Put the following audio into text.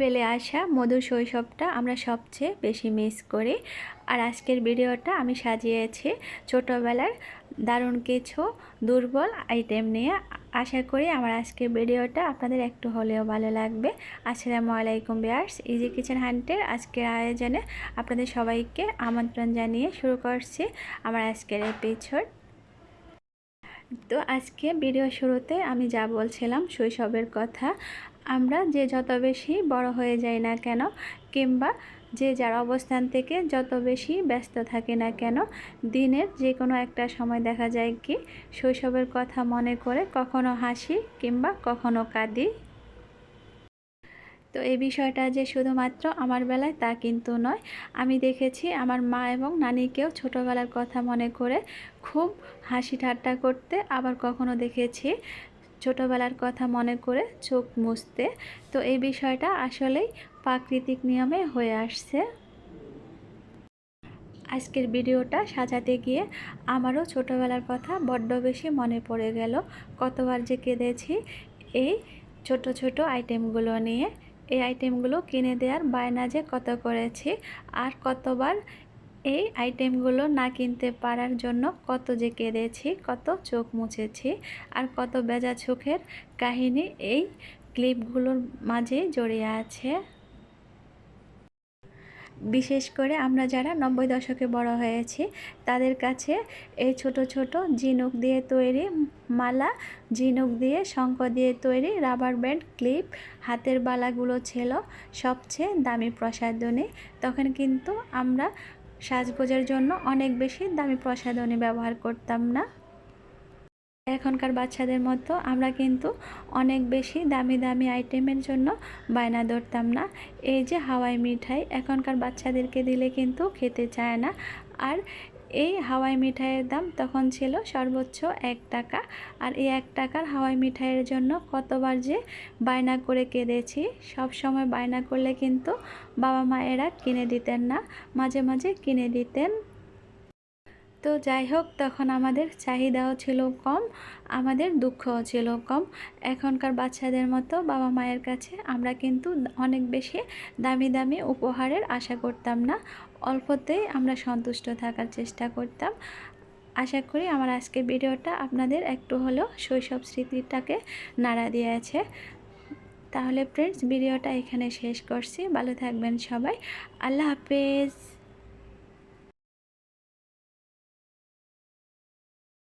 ফেলে আসা মধুর শৈশবটা আমরা সবচেয়ে বেশি মিস করি। আর আজকের ভিডিওটা আমি সাজিয়েছি ছোটোবেলার দারুণ কিছু দুর্বল আইটেম নিয়ে। আশা করি আমার আজকের ভিডিওটা আপনাদের একটু হলেও ভালো লাগবে। আসসালামু আলাইকুম বিয়ার্স ইজি কিচেন হান্টের আজকের আয়োজনে আপনাদের সবাইকে আমন্ত্রণ জানিয়ে শুরু করছি আমার আজকের এপিসোড তো আজকে ভিডিও শুরুতে আমি যা বলছিলাম শৈশবের কথা। আমরা যে যত বেশি বড় হয়ে যাই না কেন, কিংবা যে যার অবস্থান থেকে যত বেশি ব্যস্ত থাকে না কেন, দিনের যে কোনো একটা সময় দেখা যায় কি, শৈশবের কথা মনে করে কখনো হাসি কিংবা কখনো কাঁদি। তো এই বিষয়টা যে শুধুমাত্র আমার বেলায় তা কিন্তু নয়। আমি দেখেছি আমার মা এবং নানিকেও ছোটোবেলার কথা মনে করে খুব হাসি ঠাট্টা করতে, আবার কখনো দেখেছি ছোটোবেলার কথা মনে করে চোখ মুছতে। তো এই বিষয়টা আসলেই প্রাকৃতিক নিয়মে হয়ে আসছে। আজকের ভিডিওটা সাজাতে গিয়ে আমারও ছোটোবেলার কথা বড্ড বেশি মনে পড়ে গেল। কতবার যে কেঁদেছি এই ছোট ছোট আইটেমগুলো নিয়ে। এই আইটেমগুলো কিনে দেওয়ার বায়না যে কত করেছি আর কতবার এই আইটেমগুলো না কিনতে পারার জন্য কত যে কেঁদেছি, কত চোখ মুছেছি আর কত বেজা চোখের কাহিনী এই ক্লিপগুলোর মাঝে জড়িয়ে আছে। বিশেষ করে আমরা যারা নব্বই দশকে বড় হয়েছি, তাদের কাছে এই ছোট ছোট ঝিনুক দিয়ে তৈরি মালা, ঝিনুক দিয়ে শঙ্খ দিয়ে তৈরি রাবার ব্যান্ড, ক্লিপ, হাতের বালাগুলো ছিল সবচেয়ে দামি প্রসাধনী। তখন কিন্তু আমরা সাজগোজের জন্য অনেক বেশি দামি প্রসাধনী ব্যবহার করতাম না। এখনকার বাচ্চাদের মতো আমরা কিন্তু অনেক বেশি দামি দামি আইটেমের জন্য বায়না ধরতাম না। এই যে হাওয়াই মিঠাই এখনকার বাচ্চাদেরকে দিলে কিন্তু খেতে চায় না। আর এই হাওয়াই মিঠাইয়ের দাম তখন ছিল সর্বোচ্চ এক টাকা। আর এই এক টাকার হাওয়াই মিঠাইয়ের জন্য কতবার যে বায়না করে কেঁদেছি, সব সময় বায়না করলে কিন্তু বাবা মায়েরা কিনে দিতেন না, মাঝে মাঝে কিনে দিতেন। তো যাই হোক, তখন আমাদের চাহিদাও ছিল কম, আমাদের দুঃখও ছিল কম। এখনকার বাচ্চাদের মতো বাবা মায়ের কাছে আমরা কিন্তু অনেক বেশি দামি দামি উপহারের আশা করতাম না। অল্পতেই আমরা সন্তুষ্ট থাকার চেষ্টা করতাম। আশা করি আমার আজকের ভিডিওটা আপনাদের একটু হলেও শৈশব স্মৃতিটাকে নাড়া দিয়েছে। তাহলে ফ্রেন্ডস ভিডিওটা এখানে শেষ করছি। ভালো থাকবেন সবাই। আল্লাহ হাফেজ।